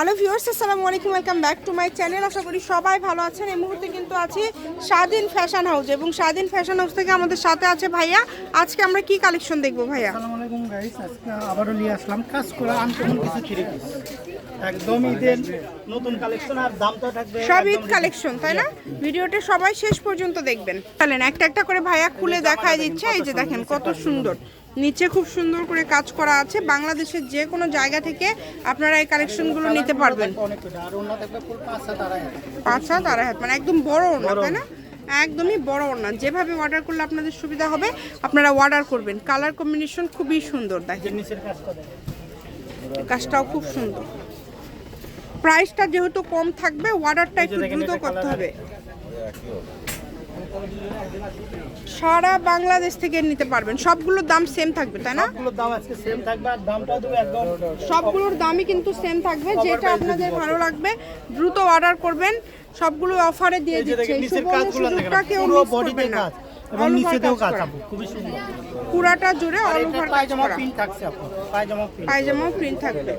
Hello viewers আসসালামু আলাইকুম welcome back to my channel আশা করি সবাই ভালো আছেন। এই মুহূর্তে কিন্তু আছি স্বাধীন ফ্যাশন হাউস এবং স্বাধীন ফ্যাশন হাউস থেকে আমাদের সাথে আছে ভাইয়া। আজকে আমরা কি কালেকশন দেখব ভাইয়া? আসসালামু আলাইকুম গাইস আজকে আবারও নিয়ে আসলাম কাজ করা আনকমন কিছু থ্রি পিস একদম ঈদের নতুন কালেকশন আর দামটা থাকবে সব ঈদ কালেকশন তাই না? ভিডিওটা সবাই শেষ পর্যন্ত দেখবেন। চলেন একটা একটা করে ভাইয়া খুলে দেখায় দিচ্ছে। এই যে দেখেন কত সুন্দর। নিচে খুব সুন্দর করে কাজ করা আছে। বাংলাদেশের যে কোনো জায়গা থেকে আপনারা এই কালেকশনগুলো নিতে পারবেন। পাঁচ হাত আড়াই হাত মানে একদম বড় ওড়না তাই না? একদমই বড় ওড়না। যেভাবে অর্ডার করলে আপনাদের সুবিধা হবে আপনারা অর্ডার করবেন। কালার কম্বিনেশন খুবই সুন্দর দেখেন। কাজটাও খুব সুন্দর। প্রাইসটা যেহেতু কম থাকবে অর্ডারটা একটু দ্রুত করতে হবে। সারা বাংলাদেশ থেকে নিতে পারবেন। সবগুলোর দাম সেম থাকবে তাই না? সবগুলোর দাম আজকে সেম থাকবে আর দামটাও দেবো একদম সবগুলোর দামই কিন্তু সেম থাকবে যেটা আপনাদের ভালো লাগবে। দ্রুত অর্ডার করবেন সবগুলো অফারে দিয়ে দিচ্ছে। নিচের সুবর্ণ কাজগুলো সুযোগটা কেউ পুরো মিস না। কাজ। এবং নিচেতেও কাজ। আপু খুবই সুন্দর। পুরাটা জুড়ে অল ওভার পায়জামা প্রিন্ট থাকছে আপু পায়জামা প্রিন্ট পায়জামাও প্রিন্ট থাকবে।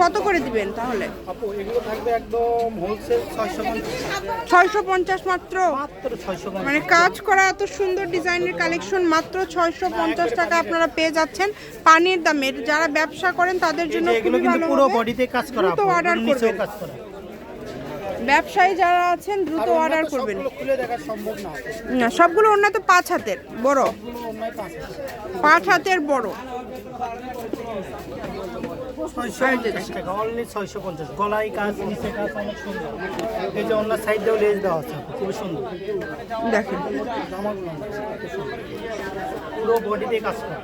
কত করে দিবেন তাহলে? আপু এগুলো থাকবে একদম হোলসেল ছয়শো ছয়শো পঞ্চাশ মাত্র? মাত্র ছয়শো মানে কাজ করা এত সুন্দর ডিজাইনের কালেকশন মাত্র ছয়শো পঞ্চাশ টাকা আপনারা পেয়ে যাচ্ছেন পানির দামের যারা ব্যবসা করেন তাদের জন্য এগুলো কিন্তু পুরো বডিতে কাজ করা আপু, অর্ডার নিচেও করবেন। কাজ করা। ব্যবসায়ী যারা আছেন দ্রুত অর্ডার করবেন। খুলে দেখা সম্ভব না। না সবগুলো অন্য তো পাঁচ হাতের বড়। পাঁচ হাতের বড়। টাকা অনলি ছয়শো পঞ্চাশ। গলায় কাজ নিচে কাজ অনেক সুন্দর। এই যে অন্য সাইড দিয়েও লেজ দেওয়া আছে খুবই সুন্দর। দেখেন। জামাগুলো অনেক সুন্দর। পুরো বডিতে কাজ করা।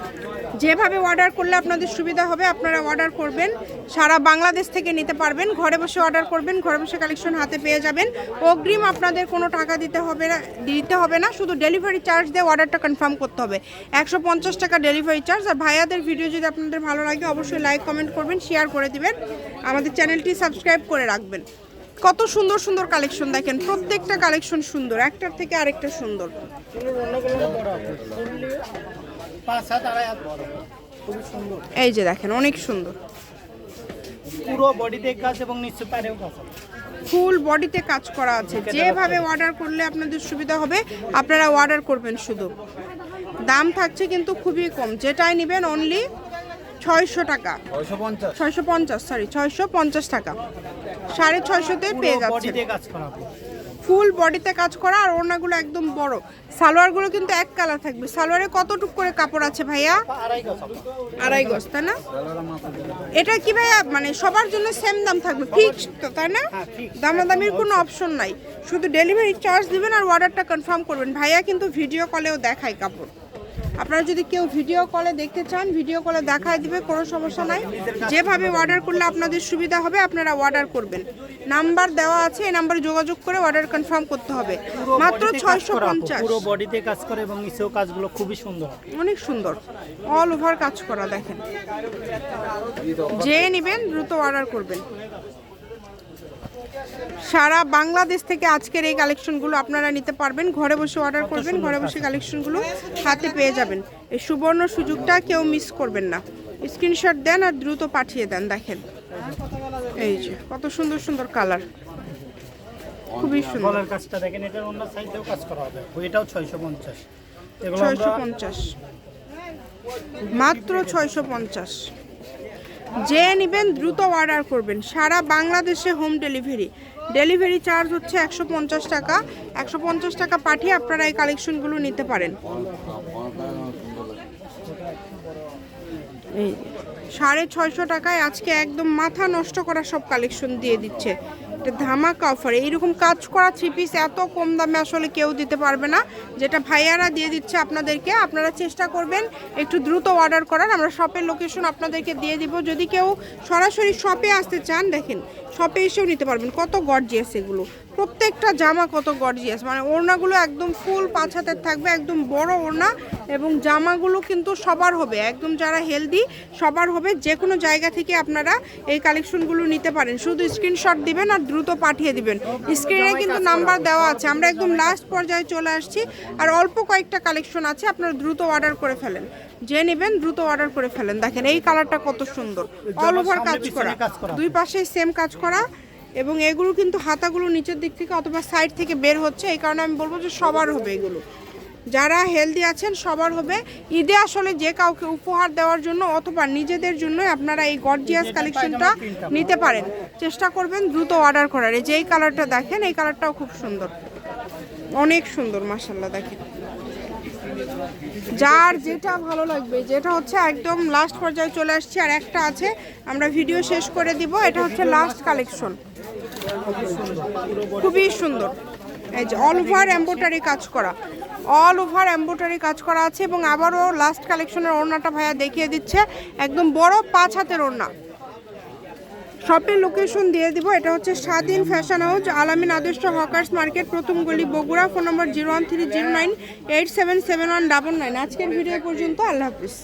যেভাবে অর্ডার করলে আপনাদের সুবিধা হবে আপনারা অর্ডার করবেন। সারা বাংলাদেশ থেকে নিতে পারবেন। ঘরে বসে অর্ডার করবেন ঘরে বসে কালেকশন হাতে পেয়ে যাবেন। অগ্রিম আপনাদের কোনো টাকা দিতে হবে না দিতে হবে না শুধু ডেলিভারি চার্জ দিয়ে অর্ডারটা কনফার্ম করতে হবে। একশো পঞ্চাশ টাকা ডেলিভারি চার্জ আর ভাইয়াদের ভিডিও যদি আপনাদের ভালো লাগে অবশ্যই লাইক কমেন্ট করবেন। শেয়ার করে দিবেন। আমাদের চ্যানেলটি সাবস্ক্রাইব করে রাখবেন। কত সুন্দর সুন্দর কালেকশন দেখেন। প্রত্যেকটা কালেকশন সুন্দর একটার থেকে আরেকটা সুন্দর। এই যে দেখেন অনেক সুন্দর। পুরো বডিতে কাজ এবং নিচে পারেও কাজ ফুল বডিতে কাজ করা আছে। যেভাবে অর্ডার করলে আপনাদের সুবিধা হবে আপনারা অর্ডার করবেন শুধু। দাম থাকছে কিন্তু খুবই কম। যেটাই নেবেন অনলি ছয়শো টাকা। ছয়শো পঞ্চাশ। সরি ছয়শো পঞ্চাশ টাকা। সাড়ে ছয়শোতে পেয়ে যাচ্ছে ফুল বডিতে কাজ করা আর ওড়নাগুলো একদম বড়। সালোয়ারগুলো কিন্তু এক কালার থাকবে। সালোয়ারে কতটুক করে কাপড় আছে ভাইয়া? আড়াই গজ। তাই না? এটা কি ভাইয়া মানে সবার জন্য সেম দাম থাকবে? ফিক্সড তো তাই না? হ্যাঁ। দামাদামির কোনো অপশন নাই। শুধু ডেলিভারি চার্জ দিবেন আর অর্ডারটা কনফার্ম করবেন। ভাইয়া কিন্তু ভিডিও কলেও দেখায় কাপড়। আপনারা যদি কেউ ভিডিও কলে দেখতে চান ভিডিও কলে দেখায় দিবে কোনো সমস্যা নাই। যেভাবে অর্ডার করলে আপনাদের সুবিধা হবে আপনারা অর্ডার করবেন। নাম্বার দেওয়া আছে এই নাম্বারে যোগাযোগ করে অর্ডার কনফার্ম করতে হবে। মাত্র ছয়শো পঞ্চাশ। পুরো বডিতে কাজ করে এবং নিচেও কাজগুলো খুবই সুন্দর। অনেক সুন্দর। অল ওভার কাজ করা দেখেন। যে নেবেন দ্রুত অর্ডার করবেন। সারা বাংলাদেশ থেকে আজকের এই কালেকশনগুলো আপনারা নিতে পারবেন। ঘরে বসে অর্ডার করবেন ঘরে বসে কালেকশনগুলো হাতে পেয়ে যাবেন। এই সুবর্ণ সুযোগটা কেউ মিস করবেন না। স্ক্রিনশট দেন আর দ্রুত পাঠিয়ে দেন দেখেন। এই যে কত সুন্দর সুন্দর কালার খুবই সুন্দর। গলার কাজটা দেখেন এটার অন্য সাইডেও কাজ করা হবে। এটাও ছয়শো পঞ্চাশ। এগুলো ছয়শো আমরা পঞ্চাশ। মাত্র ছয়শো পঞ্চাশ। যে নেবেন দ্রুত অর্ডার করবেন। সারা বাংলাদেশে হোম ডেলিভারি ডেলিভারি চার্জ হচ্ছে একশো পঞ্চাশ টাকা। একশো পঞ্চাশ টাকা পাঠিয়ে আপনারা এই কালেকশনগুলো নিতে পারেন। এই সাড়ে ছয়শো টাকায় আজকে একদম মাথা নষ্ট করা সব কালেকশন দিয়ে দিচ্ছে। এটা ধামাকা অফার এইরকম কাজ করা থ্রি পিস এত কম দামে আসলে কেউ দিতে পারবে না। যেটা ভাইয়ারা দিয়ে দিচ্ছে আপনাদেরকে, আপনারা চেষ্টা করবেন একটু দ্রুত অর্ডার করার। আমরা শপের লোকেশন আপনাদেরকে দিয়ে দিব। যদি কেউ সরাসরি শপে আসতে চান, দেখেন শপে এসেও নিতে পারবেন। কত গর্জিয়াস এগুলো। প্রত্যেকটা জামা কত গর্জিয়াস মানে ওড়নাগুলো একদম ফুল পাঁচ হাতের থাকবে একদম বড় ওড়না এবং জামাগুলো কিন্তু সবার হবে। একদম যারা হেলদি সবার হবে। যে কোনো জায়গা থেকে আপনারা এই কালেকশনগুলো নিতে পারেন। শুধু স্ক্রিনশট দিবেন আর দ্রুত পাঠিয়ে দিবেন। স্ক্রিনে কিন্তু নাম্বার দেওয়া আছে। আমরা একদম লাস্ট পর্যায়ে চলে আসছি। আর অল্প কয়েকটা কালেকশন আছে আপনারা দ্রুত অর্ডার করে ফেলেন। যে নেবেন দ্রুত অর্ডার করে ফেলেন। দেখেন এই কালারটা কত সুন্দর। অল ওভার কাজ করা। দুই পাশে সেম কাজ করা। এবং এগুলো কিন্তু হাতাগুলো নিচের দিক থেকে অথবা সাইড থেকে বের হচ্ছে এই কারণে আমি বলব যে সবার হবে এগুলো। যারা হেলদি আছেন সবার হবে। ঈদে আসলে যে কাউকে উপহার দেওয়ার জন্য অথবা নিজেদের জন্য আপনারা এই গর্জিয়াস কালেকশনটা নিতে পারেন। চেষ্টা করবেন দ্রুত অর্ডার করার। এই যে এই কালারটা দেখেন এই কালারটাও খুব সুন্দর। অনেক সুন্দর মাসাল্লাহ দেখেন। যার যেটা ভালো লাগবে যেটা হচ্ছে একদম লাস্ট পর্যায়ে চলে আসছে আর একটা আছে আমরা ভিডিও শেষ করে দিব। এটা হচ্ছে লাস্ট কালেকশন খুবই সুন্দর। এই যে অল ওভার এম্বোটারি কাজ করা। অল ওভার এম্বোটারি কাজ করা আছে এবং আবারও লাস্ট কালেকশনের ওড়নাটা ভাইয়া দেখিয়ে দিচ্ছে। একদম বড় পাঁচ হাতের ওড়না। শপের লোকেশন দিয়ে দিব। এটা হচ্ছে স্বাধীন ফ্যাশন হাউস আলামিন আদর্শ হকার্স মার্কেট প্রথম গলি Bogura. Phone number zero one three zero nine eight seven seven one double nine আজকের ভিডিও পর্যন্ত। আল্লাহ হাফিজ।